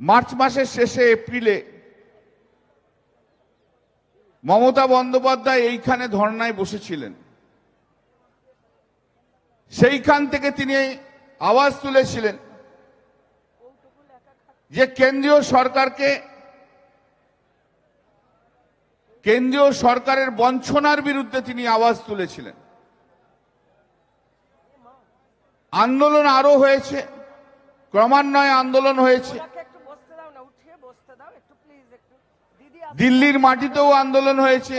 March মাসের শেষে এপ্রিলে মমতা বন্দ্যোপাধ্যায় এইখানে ধর্নায় বসেছিলেন। সেইখান থেকে তিনি আওয়াজ তুলেছিলেন যে কেন্দ্রীয় সরকারকে কেন্দ্রীয় সরকারের বঞ্চনার বিরুদ্ধে তিনি আওয়াজ তুলেছিলেন। আন্দোলন আরও হয়েছে, ক্রমান্বয়ে আন্দোলন হয়েছে ওনাকে একটু বসতে দাও না উঠিয়ে বসতে দাও একটু প্লিজ একটু দিদি আপনি দিল্লির মাটিতেও আন্দোলন হয়েছে।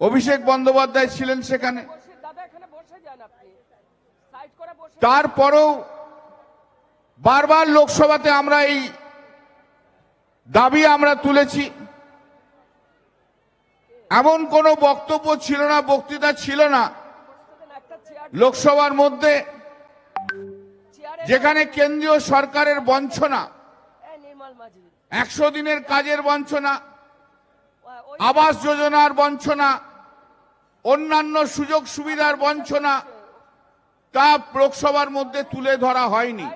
অভিষেক বন্দ্যোপাধ্যায় ছিলেন সেখানে। তারপরেও বারবার লোকসভাতে আমরা এই দাবি আমরা তুলেছি। এমন কোনো বক্তব্য ছিল না, বক্তৃতা ছিল না। লোকসভার মধ্যে যেখানে কেন্দ্রীয় সরকারের বঞ্চনা একশো দিনের কাজের বঞ্চনা আবাস যোজনার বঞ্চনা অন্যান্য সুযোগ সুবিধার বঞ্চনা তা লোকসভার মধ্যে তুলে ধরা হয়নি।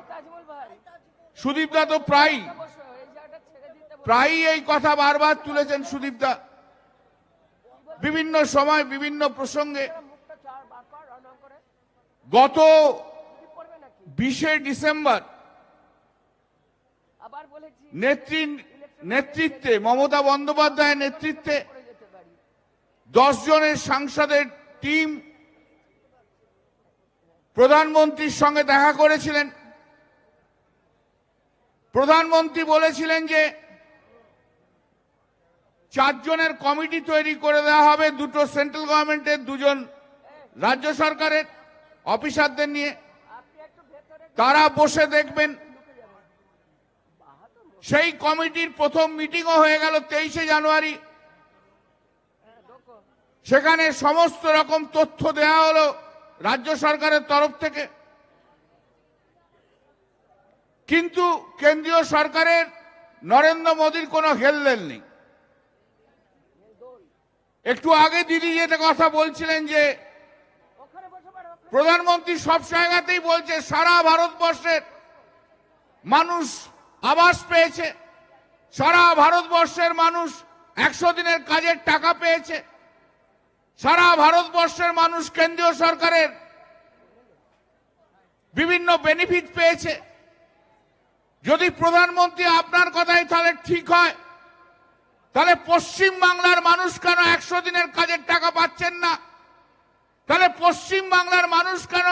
সুদীপদা তো প্রায়। প্রায়ই এই কথা বারবার তুলেছেন সুদীপদা বিভিন্ন সময় বিভিন্ন প্রসঙ্গে গত বিশে ডিসেম্বর নেত্রী নেতৃত্বে মমতা বন্দ্যোপাধ্যায়ের নেতৃত্বে দশ জনের সাংসদের টিম প্রধানমন্ত্রীর সঙ্গে দেখা করেছিলেন। প্রধানমন্ত্রী বলেছিলেন যে চারজনের কমিটি তৈরি করে দেওয়া হবে দুটো সেন্ট্রাল গভর্নমেন্টের দুজন রাজ্য সরকারের অফিসারদের নিয়ে। তারা বসে দেখবেন সেই কমিটির প্রথম মিটিংও হয়ে গেল তেইশে জানুয়ারি। সেখানে সমস্ত রকম তথ্য দেওয়া হলো রাজ্য সরকারের তরফ থেকে। কিন্তু কেন্দ্রীয় সরকারের নরেন্দ্র মোদীর কোনো হেলদেল নেই। একটু আগে দিদি যেটা কথা বলছিলেন যে, প্রধানমন্ত্রী সব জায়গাতেই বলছে সারা ভারতবর্ষের মানুষ আবাস পেয়েছে। সারা ভারতবর্ষের মানুষ একশো দিনের কাজের টাকা পেয়েছে। সারা ভারতবর্ষের মানুষ কেন্দ্রীয় সরকারের বিভিন্ন বেনিফিট পেয়েছে। যদি প্রধানমন্ত্রী আপনার কথাই তাহলে ঠিক হয়, তাহলে পশ্চিম বাংলার মানুষ কেন একশো দিনের কাজের টাকা পাচ্ছেন না? তাহলে পশ্চিম বাংলার মানুষ কেন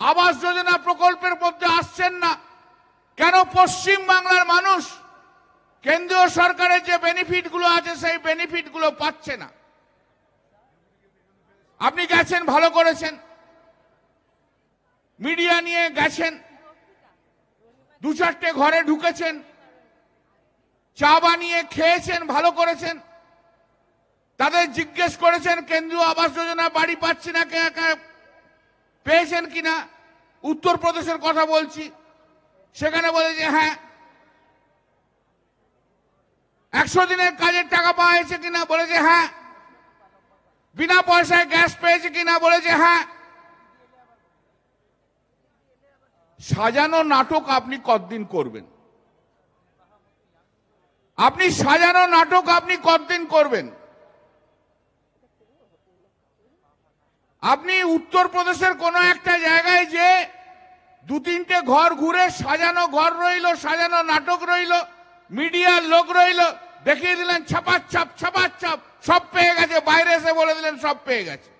আবাস যোজনা প্রকল্পের মধ্যে আসছেন না? কেন পশ্চিম বাংলার মানুষ কেন্দ্রীয় সরকারের যে বেনিফিটগুলো আছে, সেই বেনিফিটগুলো পাচ্ছে না। আপনি গেছেন, ভালো করেছেন। মিডিয়া নিয়ে গেছেন। দু চারটে ঘরে ঢুকেছেন। চা বানিয়ে খেয়েছেন, ভালো করেছেন। তাদের জিজ্ঞেস করেছেন, কেন্দ্রীয় আবাস যোজনা বাড়ি পাচ্ছি না পেয়েছেন কিনা? উত্তরপ্রদেশের কথা বলছি। সেখানে বলে যে হ্যাঁ একশো দিনের কাজের টাকা পাওয়া হয়েছে কিনা? বলেছে হ্যাঁ বিনা পয়সায় গ্যাস পেয়েছে কিনা? বলেছে হ্যাঁ সাজানো নাটক আপনি কতদিন করবেন? আপনি সাজানো নাটক আপনি কতদিন করবেন? আপনি উত্তরপ্রদেশের কোনো একটা জায়গায় যে দু তিনটে ঘর ঘুরে সাজানো ঘর রইল, সাজানো নাটক রইল, মিডিয়ার লোক রইল, দেখিয়ে দিলেন, ছাপাচ্ছাপ ছাপাচ্ছাপ, সব পেয়ে গেছে, বাইরে এসে বলে দিলেন, সব পেয়ে গেছে।